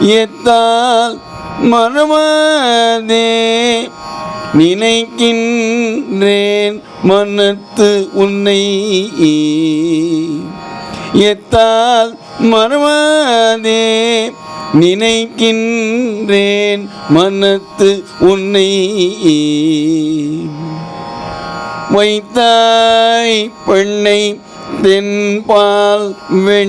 எத்தால் மறவாதே நினைக்கின்றேன் மனத்து உன்னை. எத்தால் மறவாதே நினைக்கின்றேன் மனத்து உன்னை. வைத்தாய் பெண்ணை தென்பால் வெண்